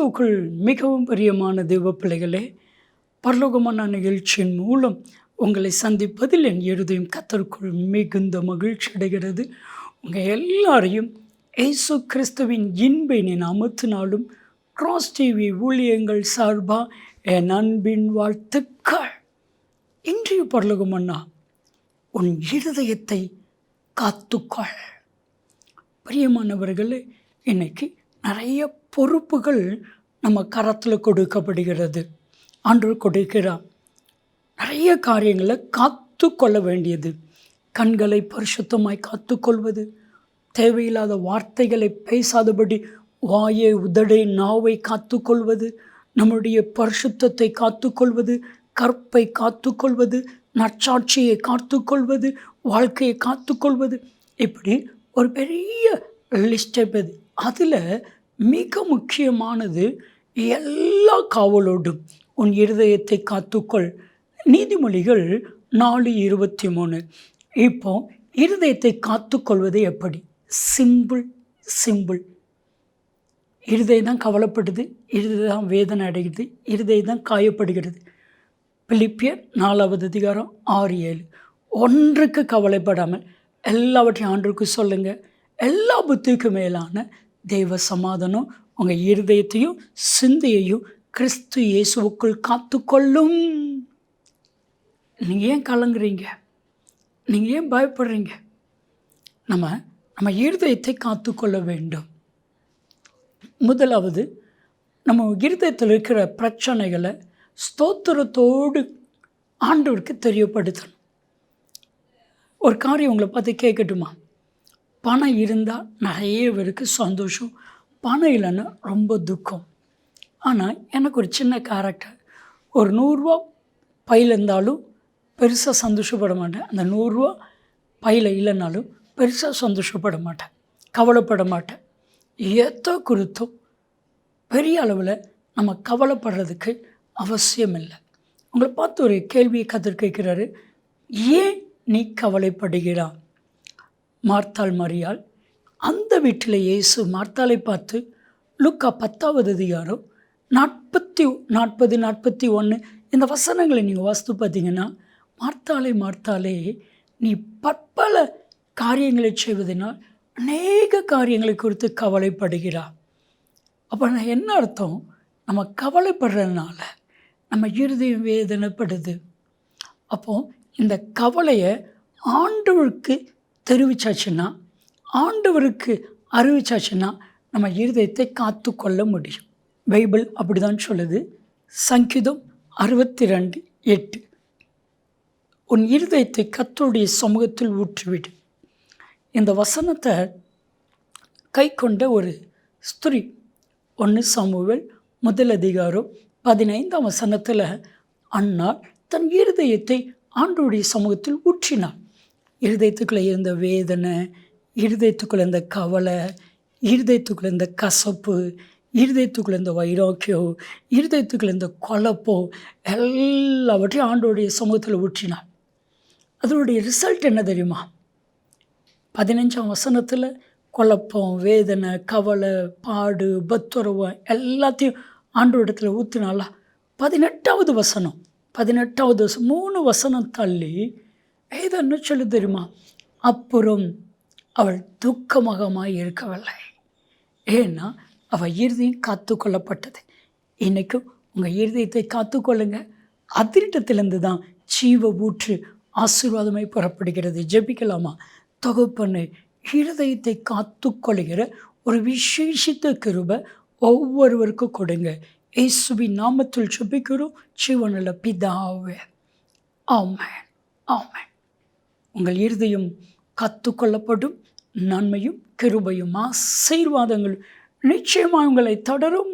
கிறிஸ்துவுக்குள் மிகவும் பிரியமான தெய்வ பிள்ளைகளே பரலோகமான நிகழ்ச்சியின் மூலம் உங்களை சந்திப்பதில் என் இருதயம் கத்தருக்குள் மிகுந்த மகிழ்ச்சி அடைகிறது. உங்கள் எல்லாரையும் இயேசு கிறிஸ்துவின் இன்பின் நாமத்தினாலும் கிராஸ் டிவி ஊழியங்கள் சார்பாக என் அன்பின் வாழ்த்துக்கள். இன்றைய பரலோகமன்னா உன் இருதயத்தை காத்துக்கொள். பிரியமானவர்களே இன்னைக்கு நிறைய பொறுப்புகள் நம்ம கரத்தில் கொடுக்கப்படுகிறது. ஆண்டு கொடுக்கிறார். நிறைய காரியங்களை காத்து கொள்ள வேண்டியது. கண்களை பரிசுத்தமாய் காத்துக்கொள்வது. தேவையில்லாத வார்த்தைகளை பேசாதபடி வாயை உதடை நாவை காத்துக்கொள்வது. நம்முடைய பரிசுத்தத்தை காத்துக்கொள்வது. கற்பை காத்துக்கொள்வது. நற்சாட்சியை காத்துக்கொள்வது. வாழ்க்கையை காத்துக்கொள்வது. இப்படி ஒரு பெரிய லிஸ்ட் அதில் மிக முக்கியமானது எல்லா காவலோடும் உன் இருதயத்தை காத்துக்கொள். நீதிமொழிகள் நாலு இருபத்தி மூணு. இப்போ இருதயத்தை காத்துக்கொள்வது எப்படி? Simple simple. இருதயம் தான் கவலைப்படுது இருதயம் தான் வேதனை அடைகிறது இருதயம் தான் காயப்படுகிறது. பிலிப்பியர் நாலாவது அதிகாரம் ஆறு ஏழு. ஒன்றுக்கு கவலைப்படாமல் எல்லாவற்றையும் ஆண்டுக்கு சொல்லுங்கள் எல்லா புத்திக்கும் மேலான தெய்வ சமாதானம் உங்கள் இருதயத்தையும் சிந்தையையும் கிறிஸ்து இயேசுவுக்குள் காத்துக்கொள்ளும். நீங்கள் ஏன் கலங்குறீங்க? நீங்கள் ஏன் பயப்படுறீங்க? நம்ம நம்ம இருதயத்தை காத்துக்கொள்ள வேண்டும். முதலாவது நம்ம இருதயத்தில் இருக்கிற பிரச்சனைகளை ஸ்தோத்திரத்தோடு ஆண்டவருக்கு தெரியப்படுத்தணும். ஒரு காரியம் உங்களை பார்த்து கேட்கட்டுமா? பணம் இருந்தால் நிறைய பேருக்கு சந்தோஷம். பணம் இல்லைன்னா ரொம்ப துக்கம். ஆனால் எனக்கு ஒரு சின்ன கேரக்டர் ஒரு நூறுரூவா பையில் இருந்தாலும் பெருசாக சந்தோஷப்பட மாட்டேன். அந்த நூறுரூவா பையில் இல்லைனாலும் பெருசாக சந்தோஷப்பட மாட்டேன். கவலைப்பட மாட்டேன். ஏத்தோ குறித்தும் பெரிய அளவில் நம்ம கவலைப்படுறதுக்கு அவசியம் இல்லை உங்களை பார்த்து ஒரு கேள்வியை கற்று கேட்குறாரு. ஏன் நீ கவலைப்படுகிறா மார்த்தாள் மரியாள். அந்த வீட்டில் இயேசு மார்த்தாளை பார்த்து லுக்கா பத்தாவது அதிகாரம் நாற்பத்தி நாற்பது நாற்பத்தி ஒன்று இந்த வசனங்களை நீங்கள் வாஸ்து பார்த்தீங்கன்னா மார்த்தாளே மார்த்தாலே நீ பற்பல காரியங்களை செய்வதனால் அநேக காரியங்களை குறித்து கவலைப்படுகிறா அப்போ நான் என்ன அர்த்தம்? நம்ம கவலைப்படுறதுனால நம்ம இருதயம் வேதனைப்படுது. அப்போது இந்த கவலையை ஆண்டவருக்கு தெரிவிச்சாச்சுன்னா ஆண்டவருக்கு அறிவிச்சாச்சுன்னா நம்ம இருதயத்தை காத்து கொள்ள முடியும். பைபிள் அப்படி தான் சொல்லுது. சங்கீதம் அறுபத்தி ரெண்டு எட்டு. உன் இருதயத்தை கத்தருடைய சமூகத்தில் ஊற்றிவிடு. இந்த வசனத்தை கை கொண்ட ஒரு ஸ்திரீ ஒன்று சமூகல் முதல் அதிகாரம் பதினைந்தாம் வசனத்தில் அண்ணா தன் இருதயத்தை ஆண்டோடைய சமூகத்தில் ஊற்றினார். இருதயத்துக்குள்ளே இருந்த வேதனை இருதயத்துக்குள்ளே இருந்த கவலை இருதயத்துக்குள்ளே இருந்த கசப்பு இருதயத்துக்குள்ளே இருந்த வைராக்கியம் இருதயத்துக்குள்ளே இருந்த குழப்பம் எல்லாவற்றையும் ஆண்டோடைய சமூகத்தில் ஊற்றினான் அதனுடைய ரிசல்ட் என்ன தெரியுமா? பதினஞ்சாம் வசனத்தில் குழப்பம் வேதனை கவலை பாடு பத்துரவம் எல்லாத்தையும் ஆண்டோடத்தில் ஊற்றினாலா பதினெட்டாவது வசனம் பதினெட்டாவது வசனம் மூணு வசனம் தள்ளி ஏதோ சொல்லி சொல்லு தெரியுமா அப்புறம் அவள் துக்கமுகமாக இருக்கவில்லை. ஏன்னா அவள் இறுதியும் காத்து கொள்ளப்பட்டது இன்றைக்கும் உங்கள் இருதயத்தை காத்துக்கொள்ளுங்க. அதிர்ட்டத்திலேருந்து தான் ஜீவ ஊற்று ஆசீர்வாதமாய் புறப்படுகிறது. ஜெபிக்கலாமா? தொகுப்பண்ணு இருதயத்தை காத்துக்கொள்கிற ஒரு விசேஷித்த கிருபை ஒவ்வொருவருக்கும் கொடுங்க. இயேசுவின் நாமத்தில் ஜெபிக்கிறோம். ஜீவனில் பிதாவே. ஆமாம் ஆமாம் உங்கள் இருதயம் கற்றுக்கொள்ளப்படும் நன்மையும் கிருபையும் ஆசீர்வாதங்கள் நிச்சயமாக உங்களை தொடரும்.